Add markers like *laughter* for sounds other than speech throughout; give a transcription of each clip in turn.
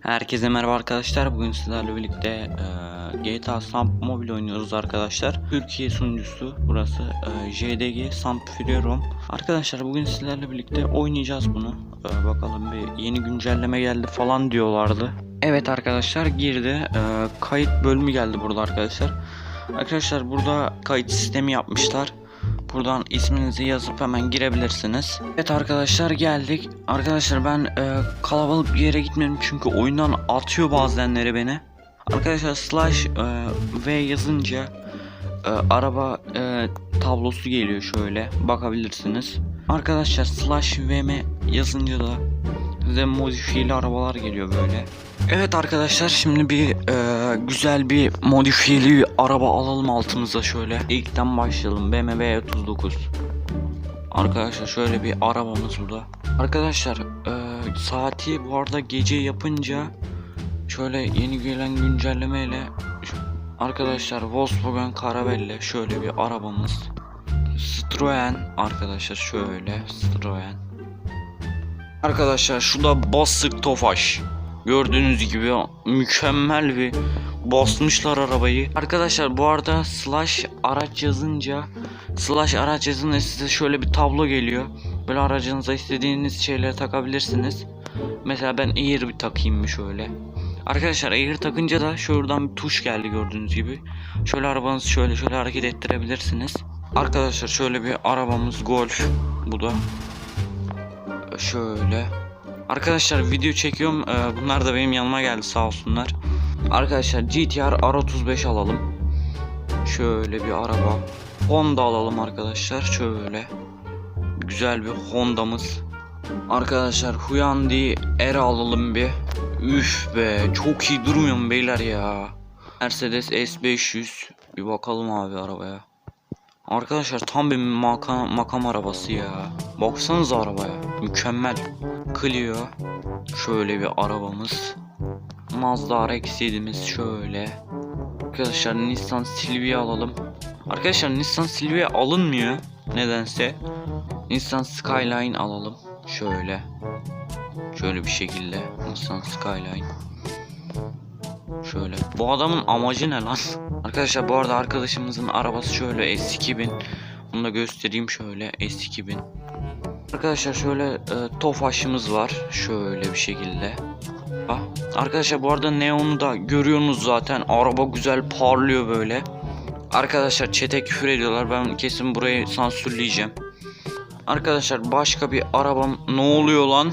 Herkese merhaba arkadaşlar. Bugün sizlerle birlikte e, GTA Samp Mobile oynuyoruz arkadaşlar. Türkiye sunucusu burası e, JDG Samp Freerom. Arkadaşlar bugün sizlerle birlikte oynayacağız bunu. E, bakalım bir yeni güncelleme geldi falan diyorlardı. Evet arkadaşlar girdi. E, kayıt bölümü geldi burada arkadaşlar. Arkadaşlar burada kayıt sistemi yapmışlar. Buradan isminizi yazıp hemen girebilirsiniz. Evet arkadaşlar geldik. Arkadaşlar ben e, kalabalık bir yere gitmedim çünkü oyundan atıyor bazenleri beni. Arkadaşlar slash e, V yazınca e, araba e, tablosu geliyor şöyle bakabilirsiniz. Arkadaşlar slash VM yazınca da size modifiyeli arabalar geliyor böyle. Evet arkadaşlar şimdi bir e, güzel bir modifiyeli bir araba alalım altımıza şöyle. İlkten başlayalım BMW 39. Arkadaşlar şöyle bir arabamız burada. Arkadaşlar e, saati bu arada gece yapınca şöyle yeni gelen güncellemeyle arkadaşlar Volkswagen Caravelle şöyle bir arabamız. Citroen arkadaşlar şöyle Citroen. Arkadaşlar şu da basık tofaş. Gördüğünüz gibi mükemmel bir basmışlar arabayı. Arkadaşlar bu arada slash araç yazınca slash araç yazınca size şöyle bir tablo geliyor. Böyle aracınıza istediğiniz şeyleri takabilirsiniz. Mesela ben Air bir takayım mı şöyle. Arkadaşlar Air takınca da şuradan bir tuş geldi gördüğünüz gibi. Şöyle arabanızı şöyle şöyle hareket ettirebilirsiniz. Arkadaşlar şöyle bir arabamız Golf. Bu da şöyle. Arkadaşlar video çekiyorum. Ee, bunlar da benim yanıma geldi sağ olsunlar. Arkadaşlar GTR R35 alalım. Şöyle bir araba. Honda alalım arkadaşlar. Şöyle. Güzel bir Honda'mız. Arkadaşlar Hyundai R alalım bir. Üf be çok iyi durmuyor mu beyler ya. Mercedes S500. Bir bakalım abi arabaya. Arkadaşlar tam bir makam, makam arabası ya. Baksanıza arabaya. Mükemmel. Clio. Şöyle bir arabamız. Mazda RX-7'miz şöyle. Arkadaşlar Nissan Silvia alalım. Arkadaşlar Nissan Silvia alınmıyor. Nedense. Nissan Skyline alalım. Şöyle. Şöyle bir şekilde. Nissan Skyline. Şöyle. Bu adamın amacı ne lan? *laughs* Arkadaşlar bu arada arkadaşımızın arabası şöyle S2000. Bunu da göstereyim şöyle S2000. Arkadaşlar şöyle e, tofaşımız var. Şöyle bir şekilde. Ah, arkadaşlar bu arada neonu da görüyorsunuz zaten. Araba güzel parlıyor böyle. Arkadaşlar çete küfür ediyorlar. Ben kesin burayı sansürleyeceğim. Arkadaşlar başka bir arabam ne oluyor lan?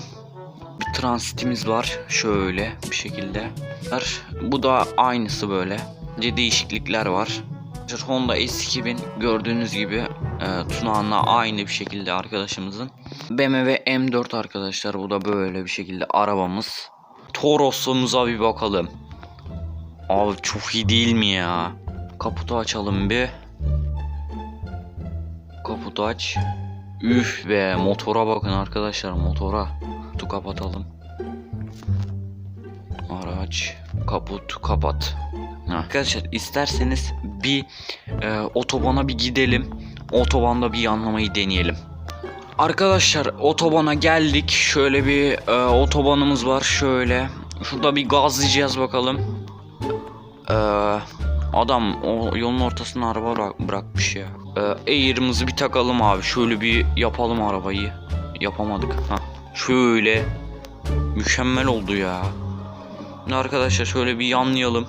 Bir transitimiz var. Şöyle bir şekilde. Bu da aynısı böyle. Sadece değişiklikler var. Honda S2000 gördüğünüz gibi e, Tunağan'la aynı bir şekilde arkadaşımızın. BMW M4 arkadaşlar bu da böyle bir şekilde arabamız. Toros'umuza bir bakalım. Abi çok iyi değil mi ya? Kaputu açalım bir. Kaputu aç. Üf be motora bakın arkadaşlar motora. Kaputu kapatalım. Araç kaput kapat. Arkadaşlar isterseniz bir e, otobana bir gidelim. Otobanda bir yanlamayı deneyelim. Arkadaşlar otobana geldik. Şöyle bir e, otobanımız var şöyle. Şurada bir gazlayacağız bakalım. E, adam o yolun ortasına araba bırak- bırakmış ya. E, Air'ımızı bir takalım abi. Şöyle bir yapalım arabayı. Yapamadık. Ha. Şöyle. Mükemmel oldu ya. Şimdi arkadaşlar şöyle bir yanlayalım.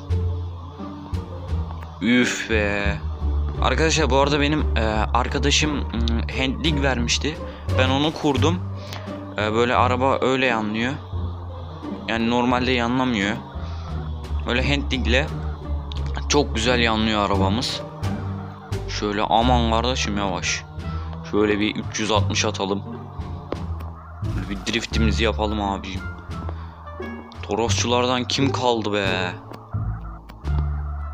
Üf be. Arkadaşlar bu arada benim e, arkadaşım mm, handling vermişti. Ben onu kurdum. E, böyle araba öyle yanlıyor. Yani normalde yanlamıyor. Böyle handlingle çok güzel yanlıyor arabamız. Şöyle aman kardeşim yavaş. Şöyle bir 360 atalım. Bir driftimizi yapalım abicim. Torosçulardan kim kaldı be?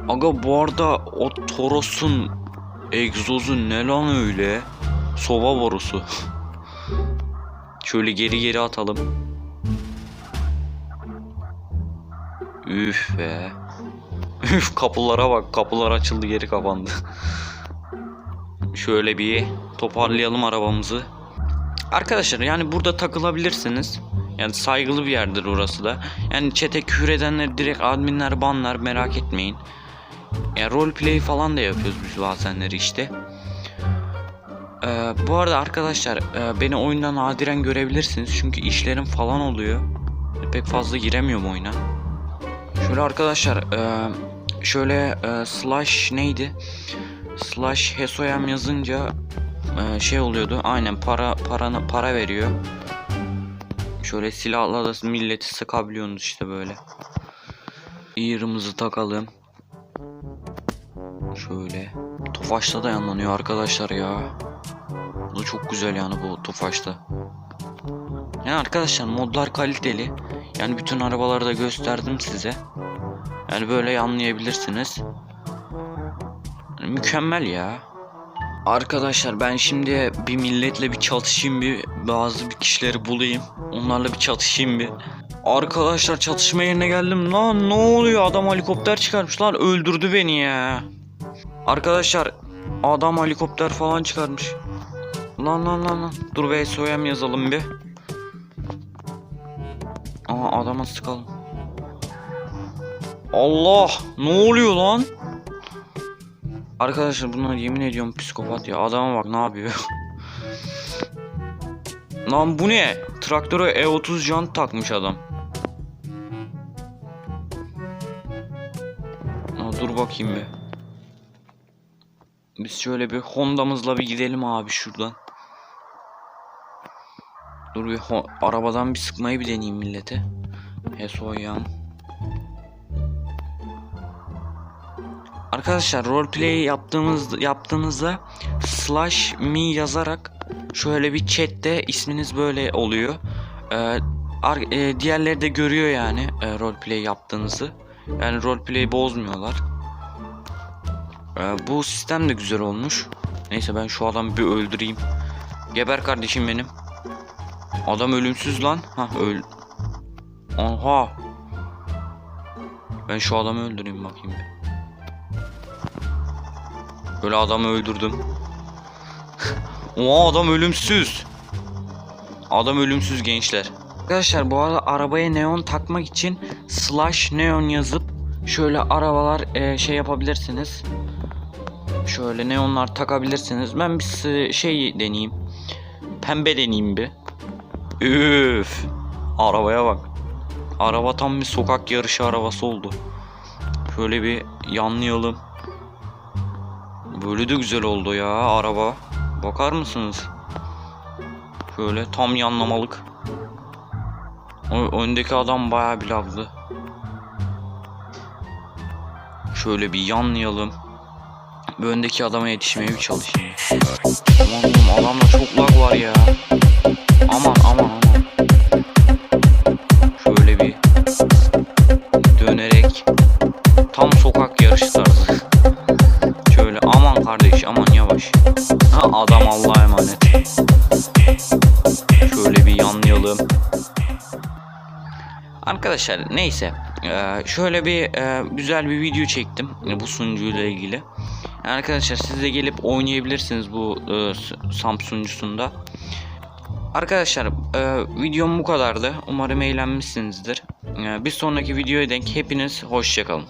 Aga bu arada o Toros'un egzozu ne lan öyle? Sova borusu. *laughs* Şöyle geri geri atalım. Üf be. Üf kapılara bak. Kapılar açıldı geri kapandı. Şöyle bir toparlayalım arabamızı. Arkadaşlar yani burada takılabilirsiniz. Yani saygılı bir yerdir orası da. Yani çete küfür edenler direkt adminler banlar merak etmeyin. Ya roleplay falan da yapıyoruz biz bazenleri işte. Ee, bu arada arkadaşlar e, beni oyundan nadiren görebilirsiniz çünkü işlerim falan oluyor. Pek fazla giremiyorum oyuna. Şöyle arkadaşlar e, şöyle e, slash neydi? Slash Hesoyam yazınca e, şey oluyordu. Aynen para para para veriyor. Şöyle silahla da milleti sıkabiliyorsunuz işte böyle. Ear'ımızı takalım. Şöyle. Tofaş'ta da yanlanıyor arkadaşlar ya. Bu çok güzel yani bu Tofaş'ta. Yani arkadaşlar modlar kaliteli. Yani bütün arabaları da gösterdim size. Yani böyle anlayabilirsiniz. Yani mükemmel ya. Arkadaşlar ben şimdi bir milletle bir çatışayım bir bazı bir kişileri bulayım. Onlarla bir çatışayım bir. Arkadaşlar çatışma yerine geldim. Lan ne oluyor? Adam helikopter çıkarmış lan öldürdü beni ya. Arkadaşlar adam helikopter falan çıkarmış. Lan lan lan lan. Dur be SOYM yazalım bir. Aa adama sıkalım. Allah ne oluyor lan? Arkadaşlar bunlar yemin ediyorum psikopat ya. Adama bak ne yapıyor. *laughs* lan bu ne? Traktöre E30 jant takmış adam. Dur bakayım bir. Biz şöyle bir Honda'mızla bir gidelim abi şuradan. Dur bir arabadan bir sıkmayı bir deneyeyim millete. Hesoyan. Arkadaşlar roleplay yaptığımız yaptığınızda slash me yazarak şöyle bir chatte isminiz böyle oluyor. Ee, ar- e, diğerleri de görüyor yani e, roleplay yaptığınızı. Yani roleplay bozmuyorlar. Ee, bu sistem de güzel olmuş. Neyse ben şu adamı bir öldüreyim. Geber kardeşim benim. Adam ölümsüz lan. Ha öl. Aha. Ben şu adamı öldüreyim bakayım bir. Böyle adamı öldürdüm. *laughs* Oha adam ölümsüz. Adam ölümsüz gençler. Arkadaşlar bu arada arabaya neon takmak için slash neon yazıp şöyle arabalar e, şey yapabilirsiniz. Şöyle neonlar takabilirsiniz. Ben bir şey deneyeyim. Pembe deneyeyim bir. Üf. Arabaya bak. Araba tam bir sokak yarışı arabası oldu. Şöyle bir yanlayalım. Böyle de güzel oldu ya araba. Bakar mısınız? Şöyle tam yanlamalık. O öndeki adam bayağı bir laglı. Şöyle bir yanlayalım. Bir öndeki adama yetişmeye bir çalışayım. Aman oğlum adamda çok lag var ya. Aman aman aman. Şöyle bir dönerek tam sokak yarışı tarzı. Şöyle aman kardeş aman yavaş. Ha, adam Allah'a emanet. Şöyle bir yanlayalım. Arkadaşlar neyse eee, şöyle bir eee, güzel bir video çektim e, bu sunucuyla ilgili. Arkadaşlar siz de gelip oynayabilirsiniz bu eee, S- Samp sunucusunda. Arkadaşlar eee, videom bu kadardı. Umarım eğlenmişsinizdir. Eee, bir sonraki videoya denk hepiniz hoşçakalın.